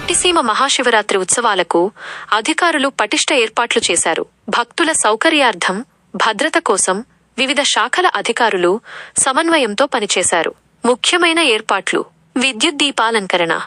పట్టిసీమ మహాశివరాత్రి ఉత్సవాలకు అధికారులు పటిష్ట ఏర్పాట్లు చేశారు. భక్తుల సౌకర్యార్థం భద్రత కోసం వివిధ శాఖల అధికారులు సమన్వయంతో పనిచేశారు. ముఖ్యమైన ఏర్పాట్లు విద్యుత్ దీపాలంకరణ.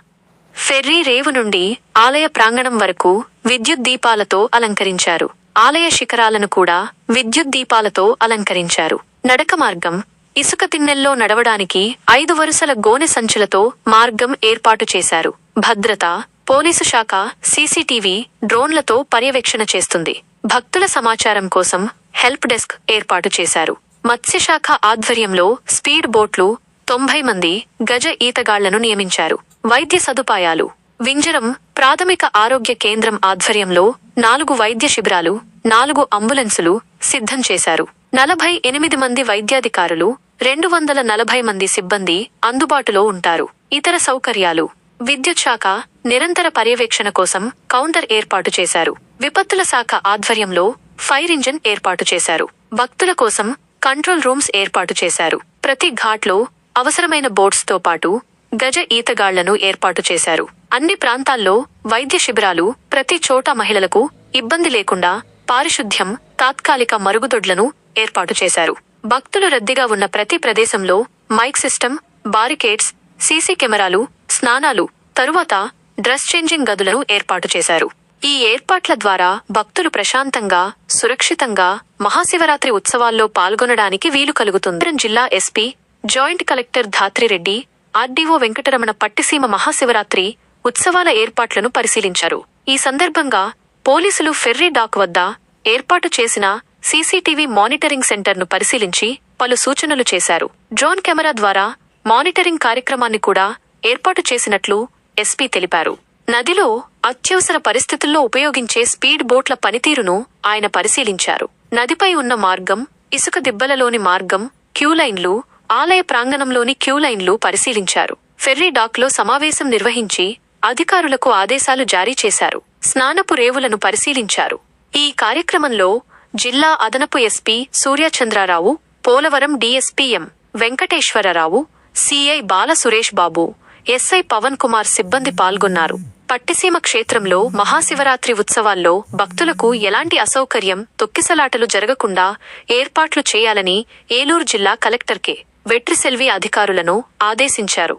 ఫెర్రీ రేవు నుండి ఆలయ ప్రాంగణం వరకు విద్యుత్ దీపాలతో అలంకరించారు. ఆలయ శిఖరాలను కూడా విద్యుత్ దీపాలతో అలంకరించారు. నడక మార్గం ఇసుక తిన్నెల్లో నడవడానికి ఐదు వరుసల గోనె సంచులతో మార్గం ఏర్పాటు చేశారు. భద్రత పోలీసు శాఖ సీసీటీవీ డ్రోన్లతో పర్యవేక్షణ చేస్తుంది. భక్తుల సమాచారం కోసం హెల్ప్ డెస్క్ ఏర్పాటు చేశారు. మత్స్యశాఖ ఆధ్వర్యంలో స్పీడ్ బోట్లు తొంభై మంది గజ ఈతగాళ్ళను నియమించారు. వైద్య సదుపాయాలు. వింజరం ప్రాథమిక ఆరోగ్య కేంద్రం ఆధ్వర్యంలో నాలుగు వైద్య శిబిరాలు నాలుగు అంబులెన్సులు సిద్ధం చేశారు. నలభై ఎనిమిది మంది వైద్యాధికారులు రెండు వందల నలభై మంది సిబ్బంది అందుబాటులో ఉంటారు. ఇతర సౌకర్యాలు విద్యుత్ శాఖ నిరంతర పర్యవేక్షణ కోసం కౌంటర్ ఏర్పాటు చేశారు. విపత్తుల శాఖ ఆధ్వర్యంలో ఫైర్ ఇంజిన్ ఏర్పాటు చేశారు. భక్తుల కోసం కంట్రోల్ రూమ్స్ ఏర్పాటు చేశారు. ప్రతి ఘాట్లో అవసరమైన బోట్స్తో పాటు గజ ఈతగాళ్ళను ఏర్పాటు చేశారు. అన్ని ప్రాంతాల్లో వైద్య శిబిరాలు ప్రతి చోట మహిళలకు ఇబ్బంది లేకుండా పారిశుద్ధ్యం తాత్కాలిక మరుగుదొడ్లను ఏర్పాటు చేశారు. భక్తులు రద్దీగా ఉన్న ప్రతి ప్రదేశంలో మైక్ సిస్టమ్ బారికేడ్స్ సీసీ కెమెరాలు స్నానాలు తరువాత డ్రెస్ చేంజింగ్ గదులను ఏర్పాటు చేశారు. ఈ ఏర్పాట్ల ద్వారా భక్తులు ప్రశాంతంగా సురక్షితంగా మహాశివరాత్రి ఉత్సవాల్లో పాల్గొనడానికి వీలు కలుగుతుంది. జిల్లా SP joint collector Dhatri Reddy RDO Venkataramana Pattiseema Mahashivratri ఉత్సవాల ఏర్పాట్లను పరిశీలించారు. ఈ సందర్భంగా పోలీసులు ఫెర్రీ డాక్ వద్ద ఏర్పాటు చేసిన సీసీటీవీ మానిటరింగ్ సెంటర్ను పరిశీలించి పలు సూచనలు చేశారు. డ్రోన్ కెమెరా ద్వారా మానిటరింగ్ కార్యక్రమాన్ని కూడా ఏర్పాటు చేసినట్లు ఎస్పీ తెలిపారు. నదిలో అత్యవసర పరిస్థితుల్లో ఉపయోగించే స్పీడ్ బోట్ల పనితీరును ఆయన పరిశీలించారు. నదిపై ఉన్న మార్గం ఇసుక దిబ్బలలోని మార్గం క్యూలైన్లు ఆలయ ప్రాంగణంలోని క్యూలైన్లు పరిశీలించారు. ఫెర్రీ డాక్లో సమావేశం నిర్వహించి అధికారులకు ఆదేశాలు జారీ చేశారు. స్నానపు రేవులను పరిశీలించారు. ఈ కార్యక్రమంలో జిల్లా అదనపు SP Suryachandra Rao Polavaram DSP M Venkateswara Rao CI Bala Suresh Babu SI Pavan Kumar సిబ్బంది పాల్గొన్నారు. పట్టిసీమ క్షేత్రంలో మహాశివరాత్రి ఉత్సవాల్లో భక్తులకు ఎలాంటి అసౌకర్యం తొక్కిసలాటలు జరగకుండా ఏర్పాట్లు చేయాలని ఏలూరు జిల్లా కలెక్టర్ కె. వెట్రిసెల్వి అధికారులను ఆదేశించారు.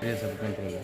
வீடியோ சப் பண்ணுறீங்க